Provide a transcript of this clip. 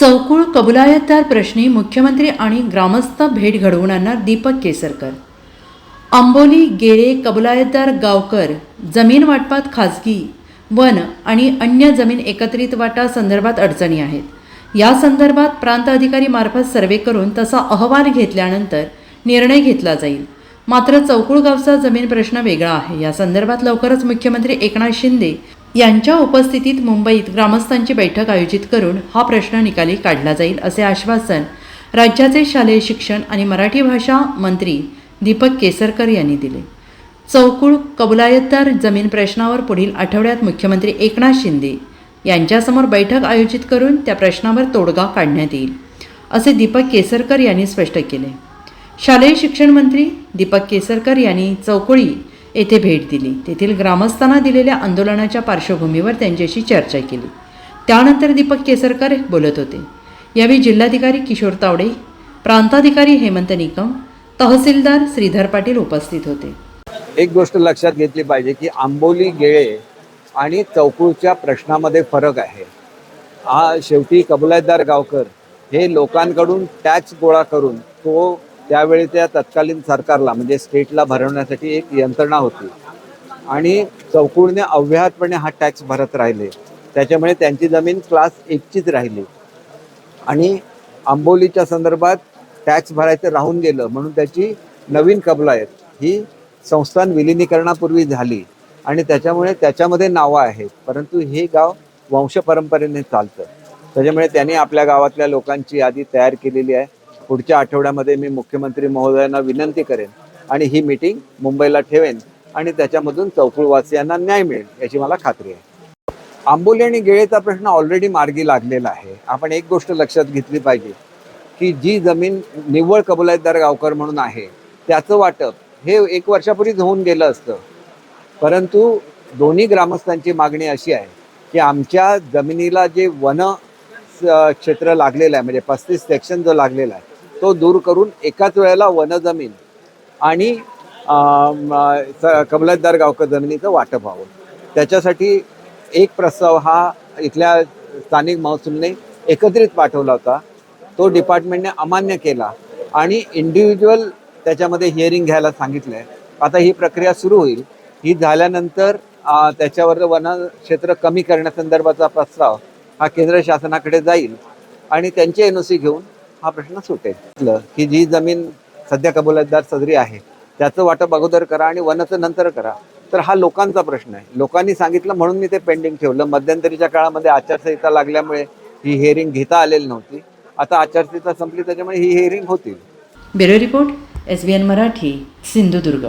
चौकुळ कबुलायतदार प्रश्नी मुख्यमंत्री आणि ग्रामस्थ भेट घडवून आणणार दीपक केसरकर. आंबोली गेळे कबुलायतदार गावकर जमीन वाटपात खाजगी वन आणि अन्य जमीन एकत्रित वाटा संदर्भात अडचणी आहेत. या संदर्भात प्रांत अधिकारी मार्फत सर्वे करून तसा अहवाल घेतल्यानंतर निर्णय घेतला जाईल. मात्र चौकुळ गावचा जमीन प्रश्न वेगळा आहे. या संदर्भात लवकरच मुख्यमंत्री एकनाथ शिंदे यांच्या उपस्थितीत मुंबईत ग्रामस्थांची बैठक आयोजित करून हा प्रश्न निकाली काढला जाईल असे आश्वासन राज्याचे शालेय शिक्षण आणि मराठी भाषा मंत्री दीपक केसरकर यांनी दिले. चौकुळ कबुलायतदार जमीन प्रश्नावर पुढील आठवड्यात मुख्यमंत्री एकनाथ शिंदे यांच्यासमोर बैठक आयोजित करून त्या प्रश्नावर तोडगा काढण्यात येईल असे दीपक केसरकर यांनी स्पष्ट केले. शालेय शिक्षण मंत्री दीपक केसरकर यांनी चौकुळी येथे भेट दिली. तेथील ग्रामस्थांना दिलेल्या आंदोलनाच्या पार्श्वभूमीवर त्यांच्याशी चर्चा केली. त्यानंतर दीपक केसरकर बोलत होते. यावेळी जिल्हाधिकारी किशोर तावडे प्रांताधिकारी हेमंत निकम तहसीलदार श्रीधर पाटील उपस्थित होते. एक गोष्ट लक्षात घेतली पाहिजे की आंबोली गेळे आणि चौकुळच्या प्रश्नामध्ये फरक आहे. हा शेवटी कबुलायतदार गावकर हे लोकांकडून टॅक्स गोळा करून तो त्यावेळी त्या तत्कालीन सरकारला म्हणजे स्टेटला भरवण्यासाठी एक यंत्रणा होती. आणि चौकुळने अव्याहतपणे हा टॅक्स भरत राहिले. त्याच्यामुळे त्यांची जमीन क्लास एकचीच राहिली. आणि आंबोलीच्या संदर्भात टॅक्स भरायचं राहून गेलं म्हणून त्याची नवीन कबलायत ही संस्थान विलिनीकरणापूर्वी झाली. आणि त्याच्यामुळे त्याच्यामध्ये नावं आहेत परंतु हे गाव वंशपरंपरेने चालतं. त्याच्यामुळे त्यांनी आपल्या गावातल्या लोकांची यादी तयार केलेली आहे. पुढच्या आठवड्यामध्ये मी मुख्यमंत्री महोदयांना विनंती करेन आणि ही मीटिंग मुंबईला ठेवेन आणि त्याच्यामधून चौकुळवासियांना न्याय मिळेल याची मला खात्री आहे. आंबोली आणि गेळेचा प्रश्न ऑलरेडी मार्गी लागलेला आहे. आपण एक गोष्ट लक्षात घेतली पाहिजे की जी जमीन निव्वळ कबुलायतदार गावकर म्हणून आहे त्याचं वाटप हे एक वर्षापूर्वीच होऊन गेलं असतं. परंतु दोन्ही ग्रामस्थांची मागणी अशी आहे की आमच्या जमिनीला जे वन क्षेत्र लागलेलं आहे म्हणजे पस्तीस सेक्शन जो लागलेला आहे तो दूर करून एकाच वेळेला वन जमीन आणि कमलतदार स- गावकर जमिनीचं वाटप व्हावं. त्याच्यासाठी एक प्रस्ताव हा इथल्या स्थानिक महसूलने एकत्रित पाठवला होता. तो डिपार्टमेंटने अमान्य केला आणि इंडिव्हिज्युअल त्याच्यामध्ये हिअरिंग घ्यायला सांगितलं आहे आता ही प्रक्रिया सुरू होईल. ही झाल्यानंतर त्याच्यावर वन क्षेत्र कमी करण्यासंदर्भाचा प्रस्ताव हा केंद्र शासनाकडे जाईल आणि त्यांची एन ओ सी घेऊन हा प्रश्न सुटेल की जी जमीन सध्या कबुलतदार सदरी आहे त्याचं वाटप अगोदर करा आणि वनाचं नंतर करा. तर हा लोकांचा प्रश्न आहे. लोकांनी सांगितलं म्हणून मी ते पेंडिंग ठेवलं. मध्यंतरीच्या काळामध्ये आचारसंहिता लागल्यामुळे ही हेअरिंग घेता आलेली नव्हती. आता आचारसंहिता संपली त्याच्यामुळे ही हेअरिंग होतील. Bureau report S B N Marathi Sindhudurg.